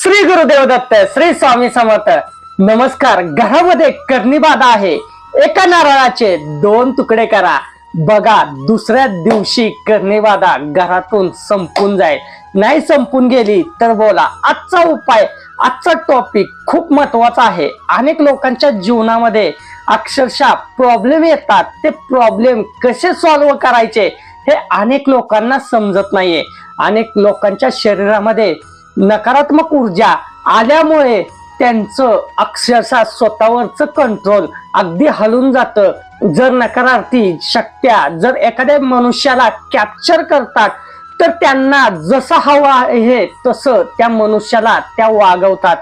श्री गुरुदेव दत्त श्री स्वामी समर्थ. नमस्कार घरामध्ये कर्णीबाधा आहे. एका नारळाचे दोन तुकडे करा. बघा दुसऱ्या दिवशी कर्णीबाधा घरातून संपून जाईल. नाही संपून गेली तर बोला आजचा उपाय आजचा टॉपिक खूप महत्त्वाचा आहे. अनेक लोकांच्या जीवनामध्ये अक्षरशः प्रॉब्लेम येतात. ते प्रॉब्लेम कसे सॉल्व्ह करायचे हे अनेक लोकांना समजत नाहीये. अनेक लोकांच्या शरीरामध्ये नकारात्मक ऊर्जा आल्यामुळे त्यांचं अक्षरशः स्वतःवरच कंट्रोल अगदी हलून जातं. जर नकारार्थी शक्त्या जर एखाद्या मनुष्याला कॅप्चर करतात तर त्यांना जसं हवं आहे तसं त्या मनुष्याला त्या वागवतात.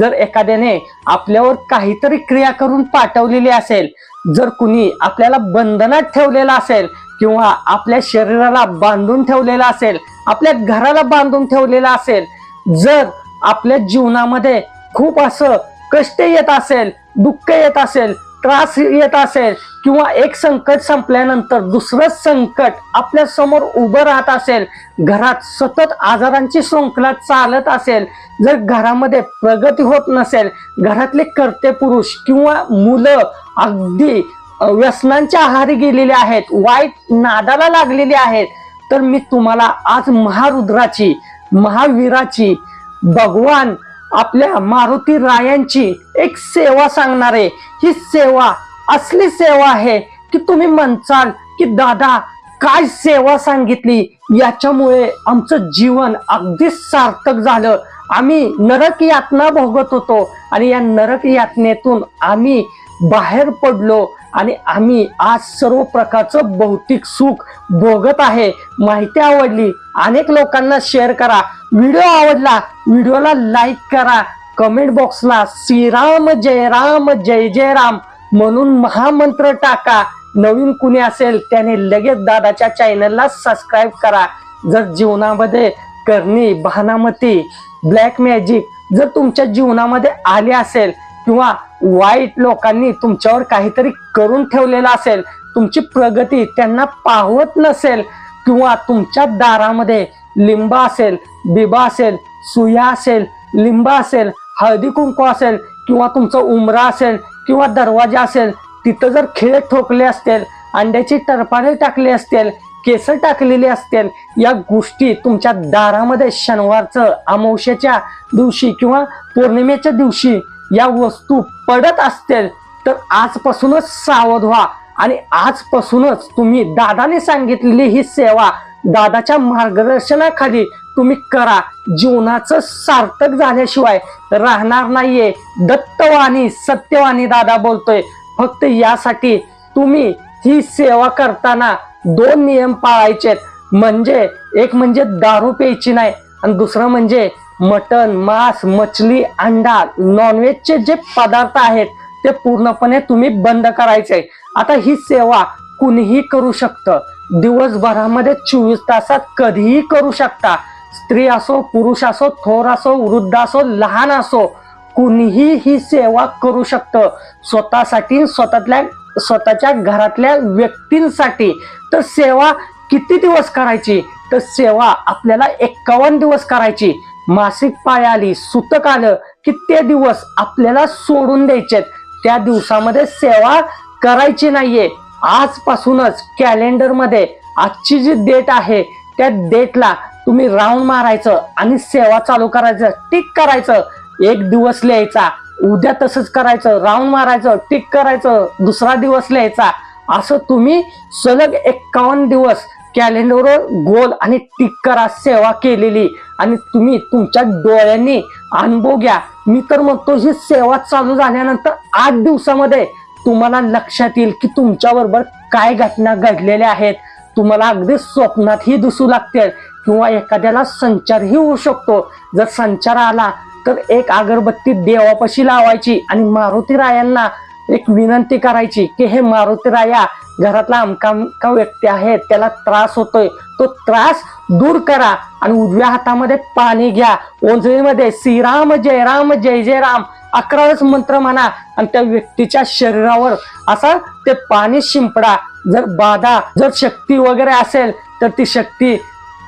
जर एखाद्याने आपल्यावर काहीतरी क्रिया करून पाठवलेली असेल जर कुणी आपल्याला बंधनात ठेवलेलं असेल किंवा आपल्या शरीराला बांधून ठेवलेलं असेल आपल्या घराला बांधून ठेवलेलं असेल जर आपल्या जीवनामध्ये खूप असं कष्ट येत असेल दुःख येत असेल त्रास येत असेल किंवा एक संकट संपल्यानंतर दुसरं संकट आपल्यासमोर उभं राहत असेल घरात सतत आजारांची श्रृंखला चालत असेल जर घरामध्ये प्रगती होत नसेल घरातले कर्ते पुरुष किंवा मुलं अगदी व्यसनांच्या आहारी गेलेले आहेत वाईट नादाला लागलेले आहेत तर मी तुम्हाला आज महारुद्राची महावीराची भगवान आपल्या मारुती रायांची एक सेवा सांगणारे. ही सेवा असली सेवा आहे की तुम्ही म्हणचाल की दादा काय सेवा सांगितली? याच्यामुळे आमचं जीवन अगदी सार्थक झालं. आम्ही नरक यातना भोगत होतो आणि या नरक यातनेतून आम्ही बाहेर पडलो. आणि आम्ही आज सर्व प्रकारचं भौतिक सुख भोगत आहे. माहिती आवडली अनेक लोकांना शेअर करा. व्हिडिओ आवडला व्हिडिओला लाईक करा. कमेंट बॉक्सला श्रीराम जय राम जय जय राम म्हणून महामंत्र टाका. नवीन कुणी असेल त्याने लगेच दादाच्या चॅनलला सबस्क्राईब करा. जर जीवनामध्ये करणी भानामती ब्लॅक मॅजिक जर तुमच्या जीवनामध्ये आले असेल किंवा वाईट लोकांनी तुमच्यावर काहीतरी करून ठेवलेलं असेल तुमची प्रगती त्यांना पाहवत नसेल किंवा तुमच्या दारामध्ये लिंबा असेल बिबा असेल सुया असेल लिंबा असेल हळदी कुंकू असेल किंवा तुमचं उमरा असेल किंवा दरवाजा असेल तिथं जर खिळे ठोकले असतील अंड्याची टरपाने टाकली असतील केस टाकलेली असतील या गोष्टी तुमच्या दारामध्ये शनिवारचं अमावश्याच्या दिवशी किंवा पौर्णिमेच्या दिवशी या वस्तू पडत असतील तर आजपासूनच सावध व्हा. आणि आजपासूनच तुम्ही दादाने सांगितलेली ही सेवा दादाच्या मार्गदर्शनाखाली तुम्ही करा. जीवनाचं सार्थक झाल्याशिवाय राहणार नाहीये. दत्तवाणी सत्यवाणी दादा बोलतोय. फक्त यासाठी तुम्ही ही सेवा करताना दोन नियम पाळायचे म्हणजे एक म्हणजे दारू प्यायची नाही आणि दुसरं म्हणजे मटन मांस मछली अंडा नॉनव्हेजचे जे पदार्थ आहेत ते पूर्णपणे तुम्ही बंद करायचे. आता ही सेवा कुणीही करू शकतं. दिवसभरामध्ये चोवीस तासात कधीही करू शकता. स्त्री असो पुरुष असो थोर असो वृद्ध असो लहान असो कुणीही ही सेवा करू शकतं. स्वतःसाठी स्वतःतल्या स्वतःच्या घरातल्या व्यक्तींसाठी. तर सेवा किती दिवस करायची? तर सेवा आपल्याला एक्कावन्न दिवस करायची. मासिक पाळी आली सुतक आलं की ते दिवस आपल्याला सोडून द्यायचे त्या दिवसामध्ये सेवा करायची नाहीये. आजपासूनच कॅलेंडरमध्ये आजची जी डेट आहे त्या डेटला तुम्ही राऊंड मारायचं आणि सेवा चालू करायचं टिक करायचं. एक दिवस लिहायचा उद्या तसंच करायचं राऊंड मारायचं टिक करायचं दुसरा दिवस लिहायचा. असं तुम्ही सलग एक्कावन्न दिवस कॅलेंडरवर गोल आणि टिक्करा सेवा केलेली. आणि तुम्ही तुमच्या डोळ्यांनी अनुभव घ्या. मी तर म्हणतो ही सेवा चालू झाल्यानंतर आठ दिवसामध्ये तुम्हाला लक्षात येईल की तुमच्या बरोबर काय घटना घडलेल्या आहेत. तुम्हाला अगदी स्वप्नातही दिसू लागतील किंवा एखाद्याला संचारही होऊ शकतो. जर संचार आला तर एक अगरबत्ती देवापाशी लावायची आणि मारुती रायांना एक विनंती करायची की हे मारुती राया घरातला अमका व्यक्ती आहे त्याला त्रास होतोय. तो त्रास दूर करा आणि उजव्या हातामध्ये पाणी घ्या. ओंजळीमध्ये श्रीराम जय राम जय जय राम अकरावेच मंत्र म्हणा आणि त्या व्यक्तीच्या शरीरावर असा ते पाणी शिंपडा. जर बाधा जर शक्ती वगैरे असेल तर ती शक्ती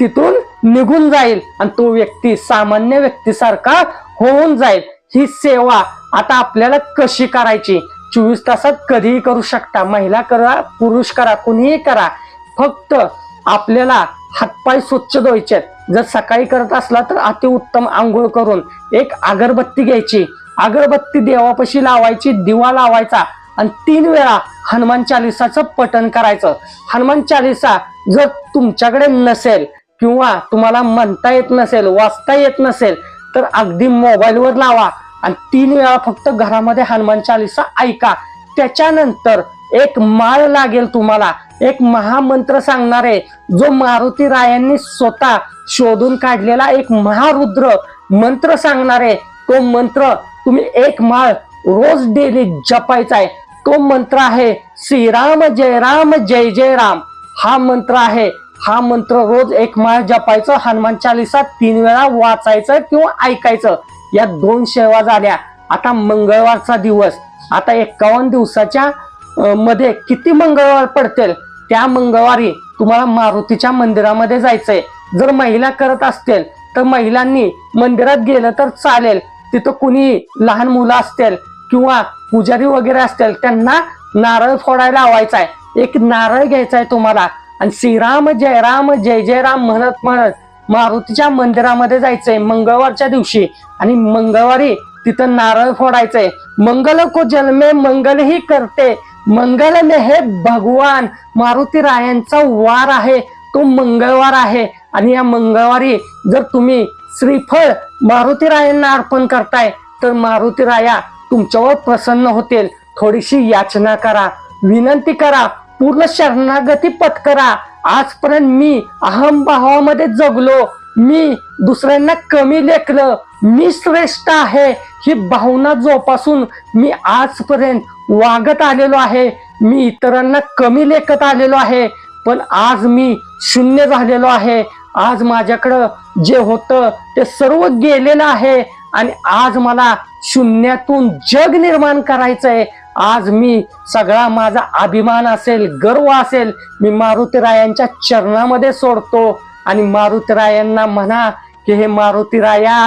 तिथून निघून जाईल आणि तो व्यक्ती सामान्य व्यक्तीसारखा होऊन जाईल. ही सेवा आता आपल्याला कशी करायची? चोवीस तासात कधीही करू शकता. महिला करा पुरुष करा कुणीही करा. फक्त आपल्याला हातपाय स्वच्छ धुवायचे जर सकाळी करत असला तर अतिउत्तम आंघोळ करून एक अगरबत्ती घ्यायची. अगरबत्ती देवापाशी लावायची दिवा लावायचा आणि तीन वेळा हनुमान चालिसाचं पठण करायचं. हनुमान चालिसा जर तुमच्याकडे नसेल किंवा तुम्हाला म्हणता येत नसेल वाचता येत नसेल तर अगदी मोबाईलवर लावा. आणि तीन वेळा फक्त घरामध्ये हनुमान चालिसा ऐका. त्याच्यानंतर एक माळ लागेल तुम्हाला. एक महामंत्र सांगणारे जो मारुती रायांनी स्वतः शोधून काढलेला एक महारुद्र मंत्र सांगणारे तो मंत्र तुम्ही एक माळ रोज डेली जपायचा आहे. तो मंत्र आहे श्रीराम जय राम जय जय राम. हा मंत्र आहे हा मंत्र रोज एक माळ जपायचं हनुमान चालिसा तीन वेळा वाचायचं किंवा ऐकायचं. या दोन सेवा झाल्या. आता मंगळवारचा दिवस. आता एकावन्न दिवसाच्या मध्ये किती मंगळवार पडतील? त्या मंगळवारी तुम्हाला मारुतीच्या मंदिरामध्ये जायचंय. जर महिला करत असतील तर महिलांनी मंदिरात गेलं तर चालेल. तिथं कुणी लहान मुलं असतील किंवा पुजारी वगैरे असतील त्यांना नारळ फोडायला लावायचा आहे एक नारळ घ्यायचा आहे तुम्हाला. आणि श्रीराम जय राम जय जय राम म्हणत म्हणत मारुतीच्या मंदिरामध्ये जायचंय मंगळवारच्या दिवशी. आणि मंगळवारी तिथं नारळ फोडायचंय. मंगल को जन्मे मंगल ही करते. मंगल हे भगवान. मारुती रायांचा वार आहे. तो मंगळवार आहे. आणि या मंगळवारी जर तुम्ही श्रीफळ मारुती रायांना अर्पण करताय तर मारुती राया तुमच्यावर प्रसन्न होतील. थोडीशी याचना करा. विनंती करा. पूर्ण शरणागती पत्करा. आजपर्यंत मी अहमभावामध्ये जगलो मी दुसऱ्यांना कमी लेखलं मी श्रेष्ठ आहे ही भावना जोपासून मी आजपर्यंत वागत आलेलो आहे. मी इतरांना कमी लेखत आलेलो आहे पण आज मी शून्य झालेलो आहे. आज माझ्याकडं जे होतं ते सर्व गेलेलं आहे आणि आज मला शून्यातून जग निर्माण करायचंय. आज मी सगळा माझा अभिमान असेल गर्व असेल मी मारुतीरायांच्या चरणामध्ये सोडतो. आणि मारुतीरायांना म्हणा की हे मारुतीराया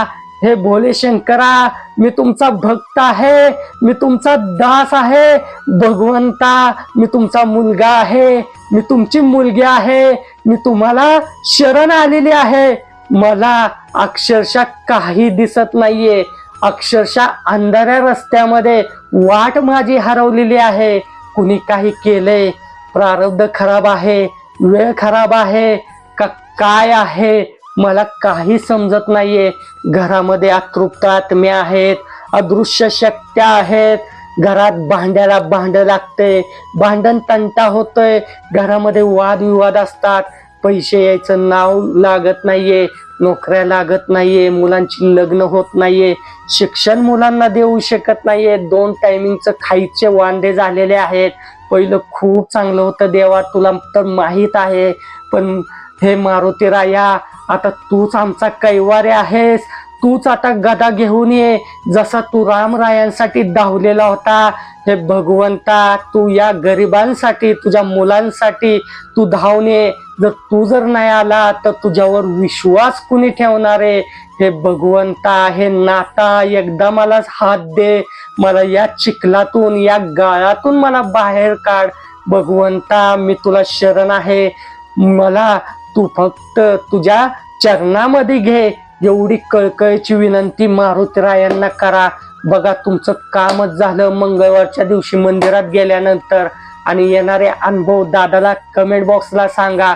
हे भोले शंकरा मी तुमचा भक्त आहे मी तुमचा दास आहे. भगवंता मी तुमचा मुलगा आहे मी तुमची मुलगी आहे मी तुम्हाला शरण आलेली आहे. मला अक्षरशः काही दिसत नाहीये. अक्षरशः अंधाऱ्या रस्त्यामध्ये वाट माझी हरवलेली आहे. कुणी काही केलंय प्रारब्ध खराब आहे. वेळ खराब आहे. का काय आहे? मला काही समजत नाहीये. घरामध्ये अतृप्त आत्म्या आहेत. अदृश्य शक्त्या आहेत. घरात भांड्याला भांड लागते. भांडण तंटा होतोय. घरामध्ये वादविवाद असतात. पैसे यायचं नाव लागत नाहीये नोकऱ्या लागत नाहीये मुलांची लग्न होत नाहीये शिक्षण मुलांना देऊ शकत नाहीये. दोन टायमिंगचं खायचे वांदे झालेले आहेत. पहिलं खूप चांगलं होतं देवा तुला तर माहीत आहे पण हे मारुती राया आता तूच आमचा कैवारे आहेस. तूच आता गदा घेऊन ये. जसा तू रामरायांसाठी धावलेला होता हे भगवंता तू या गरिबांसाठी तुझ्या मुलांसाठी तू धावून ये. जर तू जर नाही आला तर तुझ्यावर विश्वास कुणी ठेवणार आहे? हे भगवंता हे नाता एकदा मला हात दे. मला या चिखलातून या गाळातून मला बाहेर काढ. भगवंता मी तुला शरण आहे. मला तू फक्त तुझ्या चरणामध्ये घे. एवढी कळकळीची विनंती मारुतीरायांना करा. बघा तुमचं कामच झालं मंगळवारच्या दिवशी मंदिरात गेल्यानंतर. आणि येणारे अनुभव दादाला कमेंट बॉक्सला सांगा.